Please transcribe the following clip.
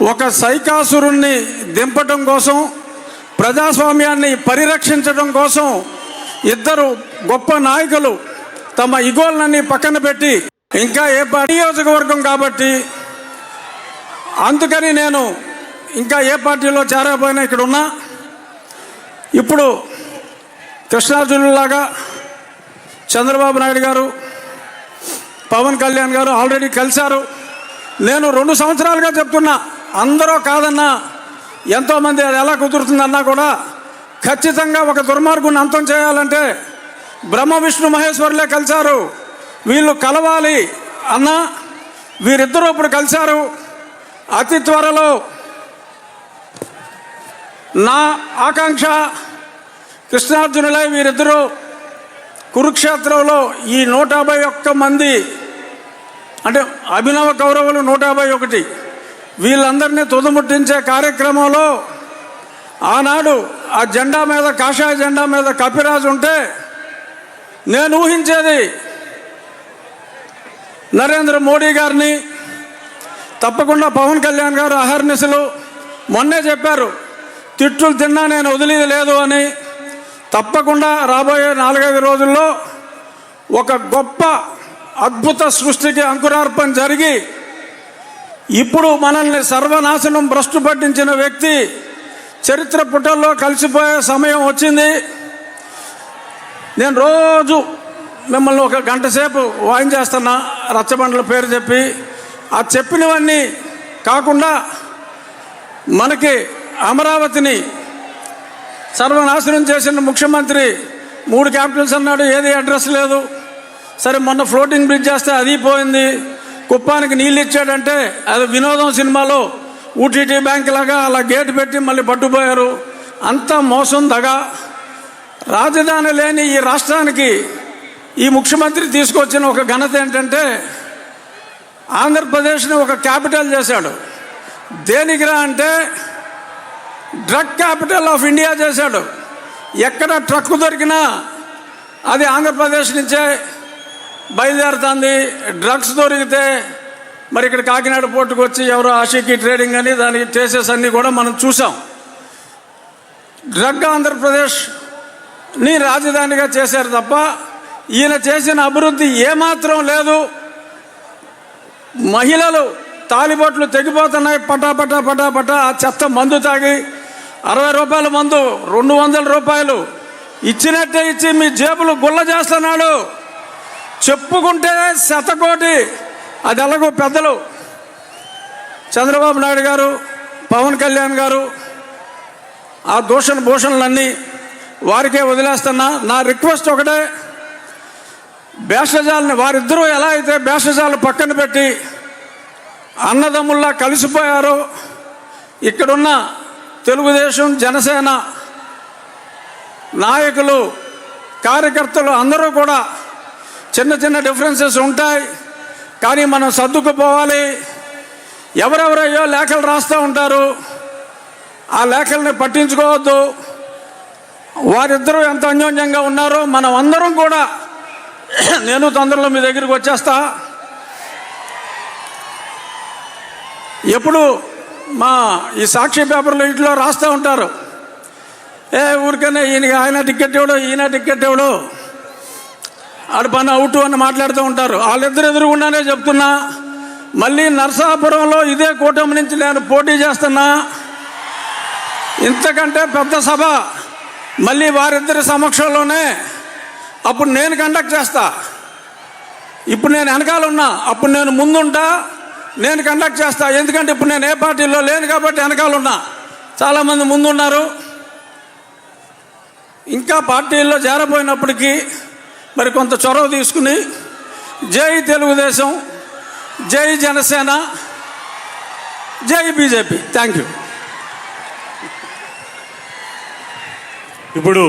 ఒక సైకాసురుణ్ణి దింపటం కోసం ప్రజాస్వామ్యాన్ని పరిరక్షించడం కోసం ఇద్దరు గొప్ప నాయకులు తమ ఇగోలన్నీ పక్కన పెట్టి ఇంకా ఏ పార్టీ నియోజకవర్గం కాబట్టి అందుకని నేను ఇంకా ఏ పార్టీలో చేరకపోయినా ఇక్కడ ఉన్నా. ఇప్పుడు కృష్ణార్జునులాగా చంద్రబాబు నాయుడు గారు పవన్ కళ్యాణ్ గారు ఆల్రెడీ కలిశారు. నేను రెండు సంవత్సరాలుగా చెప్తున్నా అందరూ కాదన్నా ఎంతోమంది అది ఎలా కుదురుతుందన్నా కూడా ఖచ్చితంగా ఒక దుర్మార్గుని అంతం చేయాలంటే బ్రహ్మ విష్ణు మహేశ్వరులే కలిశారు. వీళ్ళు కలవాలి అన్నా వీరిద్దరూ ఇప్పుడు కలిశారు. అతి త్వరలో నా ఆకాంక్ష కృష్ణార్జునులై వీరిద్దరూ కురుక్షేత్రంలో ఈ నూట యాభై ఒక్క మంది అంటే అభినవ కౌరవులు నూట యాభై ఒకటి. వీళ్ళందరినీ తుదముట్టించే కార్యక్రమంలో ఆనాడు ఆ జెండా మీద కాషాయ జెండా మీద కపిరాజు ఉంటే నేను ఊహించేది నరేంద్ర మోడీ గారిని తప్పకుండా పవన్ కళ్యాణ్ గారు అహర్నిశలు. మొన్నే చెప్పారు తిట్టులు తిన్నా నేను వదిలేది లేదు అని. తప్పకుండా రాబోయే నాలుగైదు రోజుల్లో ఒక గొప్ప అద్భుత సృష్టికి అంకురార్పణ జరిగి ఇప్పుడు మనల్ని సర్వనాశనం భ్రష్టు పట్టించిన వ్యక్తి చరిత్ర పుటల్లో కలిసిపోయే సమయం వచ్చింది. నేను రోజు మిమ్మల్ని ఒక గంట సేపు వాయించేస్తున్నా రచ్చబండల పేరు చెప్పి. ఆ చెప్పినవన్నీ కాకుండా మనకి అమరావతిని సర్వనాశనం చేసిన ముఖ్యమంత్రి మూడు క్యాపిటల్స్ అన్నాడు ఏది అడ్రస్ లేదు. సరే మొన్న ఫ్లోటింగ్ బ్రిడ్జ్ చేస్తే అది పోయింది. కుప్పానికి నీళ్ళు ఇచ్చాడంటే అది వినోదం సినిమాలో ఊటీటీ బ్యాంక్ లాగా అలా గేట్ పెట్టి మళ్ళీ పట్టుపోయారు అంతా మోసం దగా. రాజధాని లేని ఈ రాష్ట్రానికి ఈ ముఖ్యమంత్రి తీసుకొచ్చిన ఒక ఘనత ఏంటంటే ఆంధ్రప్రదేశ్ని ఒక క్యాపిటల్ చేశాడు. దేనికిరా అంటే డ్రగ్ క్యాపిటల్ ఆఫ్ ఇండియా చేశాడు. ఎక్కడ ట్రక్ దొరికినా అది ఆంధ్రప్రదేశ్ నుంచే బయలుదేరుతుంది. డ్రగ్స్ దొరికితే మరి ఇక్కడ కాకినాడ పోర్టుకు వచ్చి ఎవరో ఆషికి ట్రేడింగ్ అని దానికి చేసేసన్నీ అన్నీ కూడా మనం చూసాం. డ్రగ్ ఆంధ్రప్రదేశ్ని రాజధానిగా చేశారు తప్ప ఈయన చేసిన అభివృద్ధి ఏమాత్రం లేదు. మహిళలు తాలిబొట్లు తెగిపోతున్నాయి. పటా పటా పటా పటా ఆ చెత్త మందు తాగి అరవై రూపాయల మందు రెండు వందల రూపాయలు ఇచ్చినట్టే ఇచ్చి మీ జేబులు గుల్ల చేస్తున్నాడు చెప్పుకుంటే శతకోటి. అది ఎలాగో పెద్దలు. చంద్రబాబు నాయుడు గారు పవన్ కళ్యాణ్ గారు ఆ దూషణ భూషణలన్నీ వారికే వదిలేస్తున్నా. నా రిక్వెస్ట్ ఒకటే. భేషజాలని వారిద్దరూ ఎలా అయితే భేషజాలు పక్కన పెట్టి అన్నదమ్ముల్లా కలిసిపోయారో ఇక్కడున్న తెలుగుదేశం జనసేన నాయకులు కార్యకర్తలు అందరూ కూడా చిన్న చిన్న డిఫరెన్సెస్ ఉంటాయి. కానీ మనం సర్దుకుపోవాలి. ఎవరెవరయ్యో లేఖలు రాస్తూ ఉంటారు. ఆ లేఖల్ని పట్టించుకోవద్దు. వారిద్దరూ ఎంత అన్యోన్యంగా ఉన్నారో మనం అందరం కూడా నేను తొందరలో మీ దగ్గరికి వచ్చేస్తా. ఎప్పుడు మా ఈ సాక్షి పేపర్లు ఇంట్లో రాస్తూ ఉంటారు. ఏ ఊరికనే ఈయన ఆయన టికెట్ ఇవ్వడు ఈయన టికెట్ ఇవ్వడు. ఆడు పని అవుట్ అని మాట్లాడుతూ ఉంటారు. వాళ్ళిద్దరు ఎదురుగుండానే చెప్తున్నా మళ్ళీ నరసాపురంలో ఇదే కూటమి నుంచి నేను పోటీ చేస్తున్నా. ఇంతకంటే పెద్ద సభ మళ్ళీ వారిద్దరి సమక్షంలోనే అప్పుడు నేను కండక్ట్ చేస్తా. ఇప్పుడు నేను వెనకాల ఉన్నా అప్పుడు నేను ముందుంటా నేను కండక్ట్ చేస్తా. ఎందుకంటే ఇప్పుడు నేను ఏ పార్టీలో లేను కాబట్టి వెనకాల ఉన్నా. చాలామంది ముందున్నారు. ఇంకా పార్టీల్లో చేరపోయినప్పటికీ మరి కొంత చొరవ తీసుకుని జై తెలుగుదేశం జై జనసేన జై బీజేపీ. థ్యాంక్ యూ ఇప్పుడు